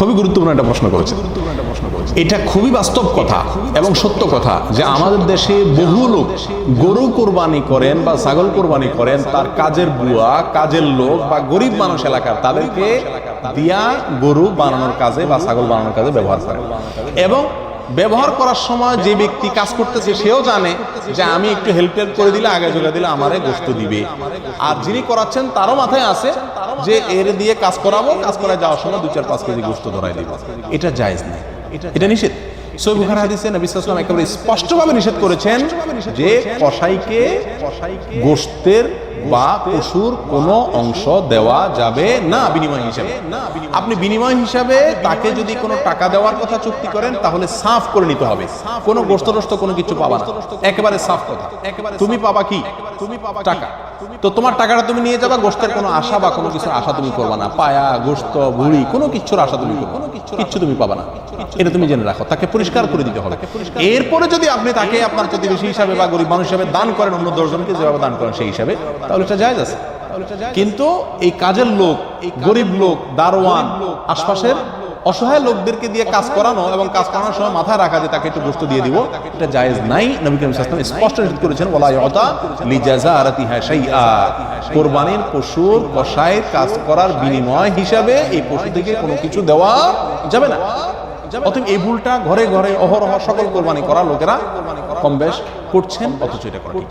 খুবই গুরুত্বপূর্ণ একটা প্রশ্ন করেছে। এটা খুবই বাস্তব কথা এবং সত্য কথা যে আমাদের দেশে বহু লোক গরু কোরবানি করেন বা ছাগল কোরবানি করেন, তার কাজের বুয়া, কাজের লোক বা গরিব মানুষ এলাকার, তাদেরকে দিয়া গরু বানানোর কাজে বা ছাগল বানানোর কাজে ব্যবহার করে এবং ব্যবহার করার সময় যে ব্যক্তি কাজ করতেছে, সেও জানে যে আমি একটু হেল্প টেল্প করে দিলে, আগে যোগা দিলে আমারে গোস্ত দিবে। আর যিনি করাচ্ছেন, তারও মাথায় আছে যে এর দিয়ে কাজ করাবো, কাজ করায় যাওয়ার সময় দু চার পাঁচ কেজি গোস্ত ধরাই দিব। এটা জায়েজ নাই। এটা নিষেধ। স্পষ্টভাবে নিষেধ করেছেন যে কসাইকে গোস্তের বা পশুর কোনো অংশ দেওয়া যাবে না বিনিময় হিসাবে। আপনি বিনিময় হিসাবে তাকে যদি কোনো টাকা দেওয়ার কথা চুক্তি করেন, তাহলে সাফ করে নিতে হবে। কোনো গোস্ত টোস্ত কোনো কিছু পাবা না। একেবারে সাফ কথা। তুমি পাবা কি? তুমি পাবা টাকা। তো তোমার টাকাটা তুমি নিয়ে যাবা গোস্তের কোনো আশা বা কোনো কিছুর আশা তুমি করবা না। পায়া, গোস্ত, ভুড়ি, কোনো কিছুর আশা তুমি করবে না। কিচ্ছু তুমি পাবা না। এটা তুমি জেনে রাখো। তাকে পরিষ্কার করে দিতে হবে। এরপরে যদি আপনি তাকে আপনার প্রতিবেশী হিসাবে বা গরিব মানুষ হিসাবে দান করেন, অন্য দশজনকে যেভাবে দান করেন সেই হিসাবে তাহলে এটা জায়জ আছে। কিন্তু এই কাজের লোক গরিব লোক দারোয়ান আশপাশের অসহায় লোকদেরকে দিয়ে কাজ করানো এবং কাজ করানোর সময় মাথায় রাখা যে তাকে একটু গোস্ত দিয়ে দিব এটা জায়েজ নাই। নবী করিম ওয়াসাল্লাম স্পষ্ট নিষেধ করেছেন ওয়ালা ইউতা লিজাজারাতিহা শাইআ। কোরবানির পশুর কসাইয়ের কাজ করার বিনিময় হিসাবে এই পশু থেকে কোনো কিছু দেওয়া যাবে না। অতএব এই ভুলটা ঘরে ঘরে অহরহ সকল কোরবানি করা লোকেরা কম বেশ করছেন অথচ এটা করা ঠিক।